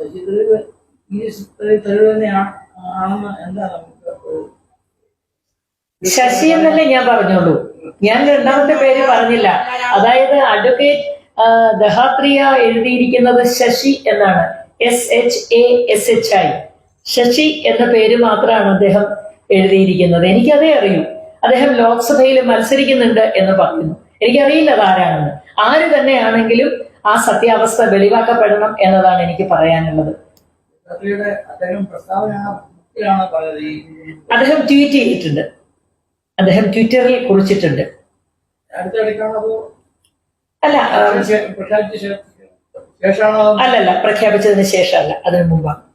ഈ എന്താ നമുക്ക് ശശി എന്നല്ലേ ഞാൻ പറഞ്ഞോളൂ. ഞാൻ രണ്ടാമത്തെ പേര് പറഞ്ഞില്ല. അതായത് അഡ്വക്കേറ്റ് ദഹാത്രിയ എഴുതിയിരിക്കുന്നത് ശശി എന്നാണ്. S H A S H I Shashi എന്ന പേര് മാത്രമാണ് അദ്ദേഹം എഴുതിയിരിക്കുന്നത്. എനിക്കതേ അറിയൂ. അദ്ദേഹം ലോക്സഭയിൽ മത്സരിക്കുന്നുണ്ട് എന്ന് പറയുന്നു എനിക്കറിയില്ല അതാരാണെന്ന്. ആര് തന്നെയാണെങ്കിലും ആ സത്യാവസ്ഥ വെളിവാക്കപ്പെടണം എന്നതാണ് എനിക്ക് പറയാനുള്ളത്. അദ്ദേഹം ട്വീറ്റ് ചെയ്തിട്ടുണ്ട്. അദ്ദേഹം ട്വിറ്ററിൽ കുറിച്ചിട്ടുണ്ട്. അല്ല അല്ലല്ല പ്രഖ്യാപിച്ചതിന് ശേഷമല്ല. അതിനു മുമ്പാണ്.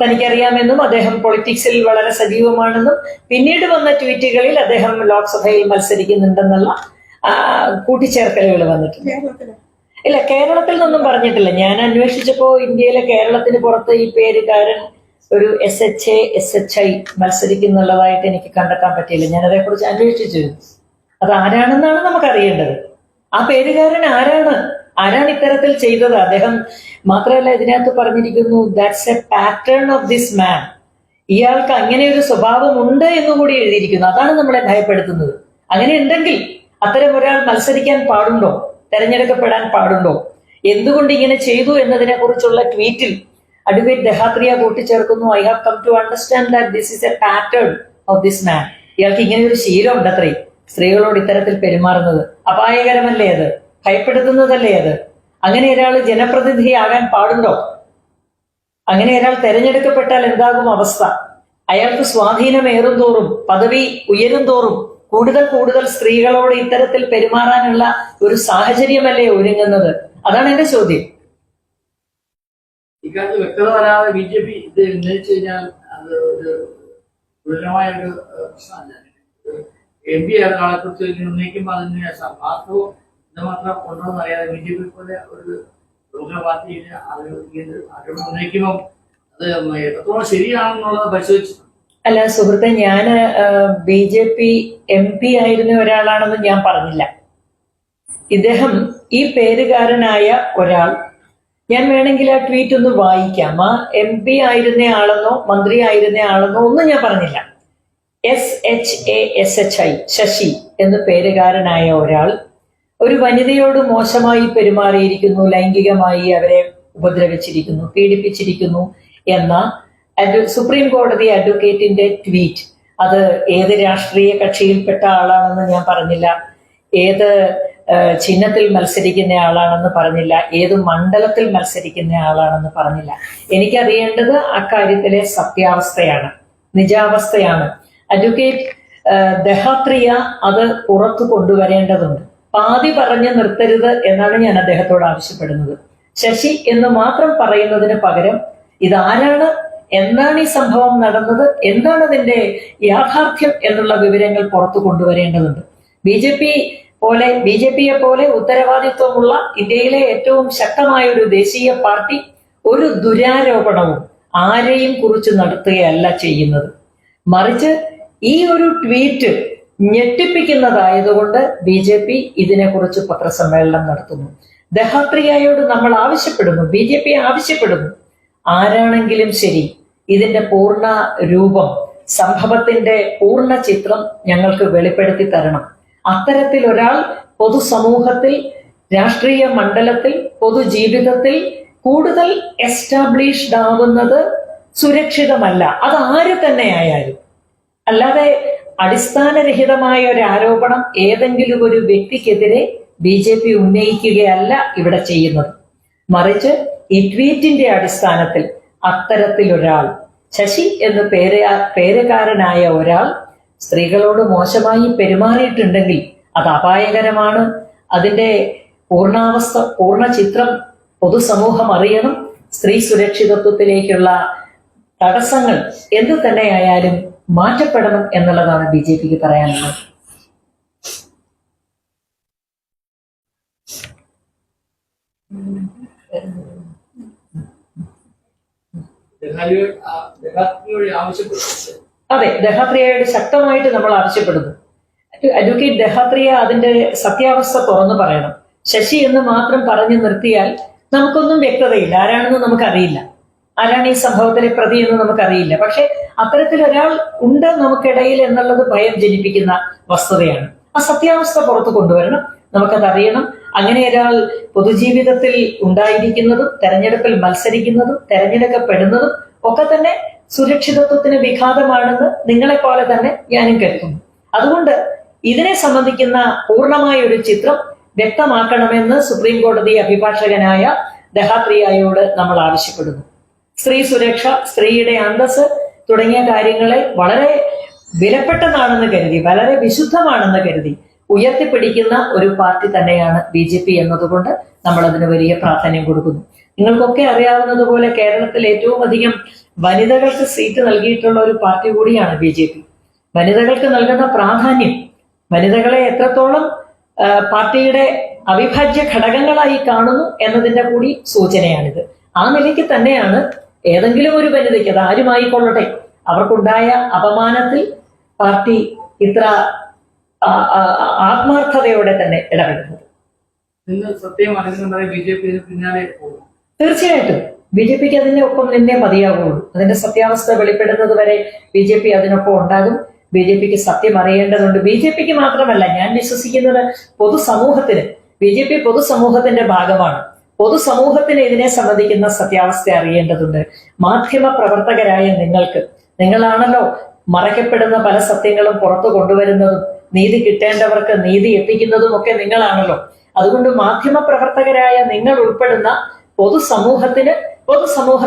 തനിക്കറിയാമെന്നും അദ്ദേഹം പൊളിറ്റിക്സിൽ വളരെ സജീവമാണെന്നും പിന്നീട് വന്ന ട്വീറ്റുകളിൽ അദ്ദേഹം ലോക്സഭയിൽ മത്സരിക്കുന്നുണ്ടെന്നുള്ള കൂട്ടിച്ചേർക്കലുകൾ വന്നിട്ടുണ്ട്. ഇല്ല കേരളത്തിൽ നിന്നൊന്നും പറഞ്ഞിട്ടില്ല. ഞാൻ അന്വേഷിച്ചപ്പോ ഇന്ത്യയിലെ കേരളത്തിന് പുറത്ത് ഈ പേരുകാരൻ ഒരു S H A S H I മത്സരിക്കുന്നുള്ളതായിട്ട് എനിക്ക് കണ്ടെത്താൻ പറ്റിയില്ല. ഞാൻ അതേക്കുറിച്ച് അന്വേഷിച്ചു അത് ആരാണെന്നാണ് നമുക്ക് അറിയേണ്ടത് ആ പേരുകാരൻ ആരാണ്? ആരാണ് ഇത്തരത്തിൽ ചെയ്തത്? അദ്ദേഹം മാത്രമല്ല ഇതിനകത്ത് പറഞ്ഞിരിക്കുന്നു that's a pattern of this man ഇയാൾക്ക് അങ്ങനെ ഒരു സ്വഭാവം ഉണ്ട് എന്നുകൂടി എഴുതിയിരിക്കുന്നു. അതാണ് നമ്മളെ ഭയപ്പെടുത്തുന്നത്. അങ്ങനെ ഉണ്ടെങ്കിൽ അത്തരം ഒരാൾ മത്സരിക്കാൻ പാടുണ്ടോ? തെരഞ്ഞെടുക്കപ്പെടാൻ പാടുണ്ടോ? എന്തുകൊണ്ട് ഇങ്ങനെ ചെയ്തു എന്നതിനെ കുറിച്ചുള്ള ട്വീറ്റിൽ അഡ്വക്കേറ്റ് ദഹാത്രിയ കൂട്ടിച്ചേർക്കുന്നു. I have come to understand that this is a pattern of this man ഇയാൾക്ക് ഇങ്ങനെ ഒരു ശീലം ഉണ്ടത്രേ സ്ത്രീകളോട് ഇത്തരത്തിൽ പെരുമാറുന്നത്. അപായകരമല്ലേ അത്? ഭയപ്പെടുത്തുന്നതല്ലേ അത്? അങ്ങനെ ഒരാൾ ജനപ്രതിനിധിയാകാൻ പാടുണ്ടോ? അങ്ങനെ ഒരാൾ തെരഞ്ഞെടുക്കപ്പെട്ടാൽ എന്താകും അവസ്ഥ? അയാൾക്ക് സ്വാധീനമേറും തോറും പദവി ഉയരും തോറും കൂടുതൽ കൂടുതൽ സ്ത്രീകളോട് ഇത്തരത്തിൽ പെരുമാറാനുള്ള ഒരു സാഹചര്യമല്ലേ ഒരുങ്ങുന്നത്? അതാണ് എന്റെ ചോദ്യം. ഇക്കാര്യത്തിൽ വ്യക്തത വരാതെ ബി ജെ പി ഇത് ഉന്നയിച്ചു കഴിഞ്ഞാൽ അത് ഒരു ഗുരുതരമായ ഒരു പ്രശ്നമല്ല. എം പി ആയിരുന്ന ആളെ കുറിച്ച് ഉന്നയിക്കുമ്പോൾ അതിന് മാർക്കവും എന്തുമാത്രം ഉണ്ടോ എന്ന് അറിയാതെ ബി ജെ പി പോലെ ഒരു പ്രമുഖ പാർട്ടി അത് ഇങ്ങനെ ആരോപണം അത് എത്രത്തോളം ശരിയാണെന്നുള്ളത് പരിശോധിച്ചു അല്ല സുഹൃത്തെ ഞാൻ B J P M P ആയിരുന്ന ഒരാളാണെന്ന് ഞാൻ പറഞ്ഞില്ല. ഇദ്ദേഹം ഈ പേരുകാരനായ ഒരാൾ. ഞാൻ വേണമെങ്കിൽ ആ ട്വീറ്റ് ഒന്ന് വായിക്കാം. ആ എം പി ആയിരുന്ന ആളെന്നോ മന്ത്രി ആയിരുന്ന ആളെന്നോ ഒന്നും ഞാൻ പറഞ്ഞില്ല. S H A S H I Shashi എന്ന പേരുകാരനായ ഒരാൾ ഒരു വനിതയോട് മോശമായി പെരുമാറിയിരിക്കുന്നു ലൈംഗികമായി അവരെ ഉപദ്രവിച്ചിരിക്കുന്നു പീഡിപ്പിച്ചിരിക്കുന്നു എന്ന സുപ്രീം കോടതി അഡ്വക്കേറ്റിന്റെ ട്വീറ്റ്. അത് ഏത് രാഷ്ട്രീയ കക്ഷിയിൽപ്പെട്ട ആളാണെന്ന് ഞാൻ പറഞ്ഞില്ല. ഏത് ചിഹ്നത്തിൽ മത്സരിക്കുന്ന ആളാണെന്ന് പറഞ്ഞില്ല. ഏത് മണ്ഡലത്തിൽ മത്സരിക്കുന്ന ആളാണെന്ന് പറഞ്ഞില്ല. എനിക്കറിയേണ്ടത് അക്കാര്യത്തിലെ സത്യാവസ്ഥയാണ് നിജാവസ്ഥയാണ്. അഡ്വക്കേറ്റ് ദഹാത്രിയ അത് പുറത്തു കൊണ്ടുവരേണ്ടതുണ്ട്. പാതി പറഞ്ഞ് നിർത്തരുത് എന്നാണ് ഞാൻ അദ്ദേഹത്തോട് ആവശ്യപ്പെടുന്നത്. ശശി എന്ന് മാത്രം പറയുന്നതിന് പകരം ഇതാരാണ്? എന്താണ് ഈ സംഭവം നടന്നത്? എന്താണ് അതിന്റെ യാഥാർത്ഥ്യം എന്നുള്ള വിവരങ്ങൾ പുറത്തു കൊണ്ടുവരേണ്ടതുണ്ട്. ബി ജെ പി പോലെ ബി ജെ പിയെ പോലെ ഉത്തരവാദിത്വമുള്ള ഇന്ത്യയിലെ ഏറ്റവും ശക്തമായ ഒരു ദേശീയ പാർട്ടി ഒരു ദുരാരോപണവും ആരെയും കുറിച്ച് നടത്തുകയല്ല ചെയ്യുന്നത്. മറിച്ച് ഈ ഒരു ട്വീറ്റ് ഞെട്ടിപ്പിക്കുന്നതായതുകൊണ്ട് ബി ജെ പി ഇതിനെക്കുറിച്ച് പത്രസമ്മേളനം നടത്തുന്നു. ദഹാപ്രിയയോട് നമ്മൾ ആവശ്യപ്പെടുന്നു ബി ജെ പി ആവശ്യപ്പെടുന്നു. ആരാണെങ്കിലും ശരി ഇതിന്റെ പൂർണ രൂപം സംഭവത്തിന്റെ പൂർണ ചിത്രം ഞങ്ങൾക്ക് വെളിപ്പെടുത്തി തരണം. അത്തരത്തിൽ ഒരാൾ പൊതുസമൂഹത്തിൽ രാഷ്ട്രീയ മണ്ഡലത്തിൽ പൊതുജീവിതത്തിൽ കൂടുതൽ എസ്റ്റാബ്ലിഷ്ഡ് ആവുന്നത് സുരക്ഷിതമല്ല. അത് ആര് തന്നെ ആയാലും അല്ലാതെ അടിസ്ഥാനരഹിതമായ ഒരു ആരോപണം ഏതെങ്കിലും ഒരു വ്യക്തിക്കെതിരെ ബി ജെ പി ഉന്നയിക്കുകയല്ല ഇവിടെ ചെയ്യുന്നത്. മറിച്ച് ഈ ട്വീറ്റിന്റെ അടിസ്ഥാനത്തിൽ അത്തരത്തിലൊരാൾ ശശി എന്ന് പേര് പേരുകാരനായ ഒരാൾ സ്ത്രീകളോട് മോശമായി പെരുമാറിയിട്ടുണ്ടെങ്കിൽ അത് അപായകരമാണ്. അതിന്റെ പൂർണാവസ്ഥ പൂർണ ചിത്രം പൊതുസമൂഹം അറിയണം. സ്ത്രീ സുരക്ഷിതത്വത്തിലേക്കുള്ള തടസ്സങ്ങൾ എന്തു തന്നെയായാലും മാറ്റപ്പെടണം എന്നുള്ളതാണ് ബി ജെ പിക്ക് പറയാനുള്ളത്. അതെ ദഹാത്രിയയോട് ശക്തമായിട്ട് നമ്മൾ ആവശ്യപ്പെടുന്നു. അഡ്വക്കേറ്റ് ദഹാത്രിയ അതിന്റെ സത്യാവസ്ഥ തുറന്നു പറയണം. ശശി എന്ന് മാത്രം പറഞ്ഞു നിർത്തിയാൽ നമുക്കൊന്നും വ്യക്തതയില്ല. ആരാണെന്ന് നമുക്കറിയില്ല. ആരാണ് ഈ സംഭവത്തിലെ പ്രതി എന്ന് നമുക്കറിയില്ല. പക്ഷെ അത്തരത്തിൽ ഒരാൾ ഉണ്ട് നമുക്കിടയിൽ എന്നുള്ളത് ഭയം ജനിപ്പിക്കുന്ന വസ്തുതയാണ്. ആ സത്യാവസ്ഥ പുറത്തു കൊണ്ടുവരണം. നമുക്കത് അറിയണം അങ്ങനെ ഒരാൾ പൊതുജീവിതത്തിൽ ഉണ്ടായിരിക്കുന്നതും തെരഞ്ഞെടുപ്പിൽ മത്സരിക്കുന്നതും തെരഞ്ഞെടുക്കപ്പെടുന്നതും ഒക്കെ തന്നെ സുരക്ഷിതത്വത്തിന് വിഘാതമാണെന്ന് നിങ്ങളെപ്പോലെ തന്നെ ഞാനും കരുതുന്നു അതുകൊണ്ട് ഇതിനെ സംബന്ധിക്കുന്ന പൂർണമായ ഒരു ചിത്രം വ്യക്തമാക്കണമെന്ന് സുപ്രീം കോടതി അഭിഭാഷകനായ ദഹാപ്രിയായോട് നമ്മൾ ആവശ്യപ്പെടുന്നു. സ്ത്രീ സുരക്ഷ സ്ത്രീയുടെ അന്തസ് തുടങ്ങിയ കാര്യങ്ങളെ വളരെ വിലപ്പെട്ടതാണെന്ന് കരുതി വളരെ വിശുദ്ധമാണെന്ന് കരുതി ഉയർത്തിപ്പിടിക്കുന്ന ഒരു പാർട്ടി തന്നെയാണ് ബി ജെ പി എന്നതുകൊണ്ട് നമ്മൾ അതിന് വലിയ പ്രാധാന്യം കൊടുക്കുന്നു. നിങ്ങൾക്കൊക്കെ അറിയാവുന്നതുപോലെ കേരളത്തിൽ ഏറ്റവും അധികം വനിതകൾക്ക് സീറ്റ് നൽകിയിട്ടുള്ള ഒരു പാർട്ടി കൂടിയാണ് ബി ജെ പി. വനിതകൾക്ക് നൽകുന്ന പ്രാധാന്യം വനിതകളെ എത്രത്തോളം പാർട്ടിയുടെ അവിഭാജ്യ ഘടകങ്ങളായി കാണുന്നു എന്നതിന്റെ കൂടി സൂചനയാണിത്. ആ നിലയ്ക്ക് തന്നെയാണ് ഏതെങ്കിലും ഒരു വനിതയ്ക്ക് അത് ആരുമായിക്കൊള്ളട്ടെ അവർക്കുണ്ടായ അപമാനത്തിൽ പാർട്ടി ഇത്ര ആത്മാർത്ഥതയോടെ തന്നെ ഇടപെടുന്നത് തീർച്ചയായിട്ടും ബി ജെ പിക്ക് അതിന്റെ ഒപ്പം നിന്നേ മതിയാകുള്ളൂ അതിന്റെ സത്യാവസ്ഥ വെളിപ്പെടുന്നത് വരെ ബി ജെ പി അതിനൊപ്പം ഉണ്ടാകും. ബി ജെ പിക്ക് സത്യം അറിയേണ്ടതുണ്ട്. ബി ജെ പിക്ക് മാത്രമല്ല ഞാൻ വിശ്വസിക്കുന്നത് പൊതുസമൂഹത്തിന്. ബി ജെ പി പൊതുസമൂഹത്തിന്റെ ഭാഗമാണ്. പൊതുസമൂഹത്തിന് ഇതിനെ സംബന്ധിക്കുന്ന സത്യാവസ്ഥ അറിയേണ്ടതുണ്ട്. മാധ്യമ പ്രവർത്തകരായ നിങ്ങൾക്ക് നിങ്ങളാണല്ലോ മറയ്ക്കപ്പെടുന്ന പല സത്യങ്ങളും പുറത്തു കൊണ്ടുവരുന്നതും നീതി കിട്ടേണ്ടവർക്ക് നീതി എത്തിക്കുന്നതും ഒക്കെ നിങ്ങളാണല്ലോ. അതുകൊണ്ട് മാധ്യമ പ്രവർത്തകരായ നിങ്ങൾ ഉൾപ്പെടുന്ന പൊതുസമൂഹത്തിന് പൊതുസമൂഹ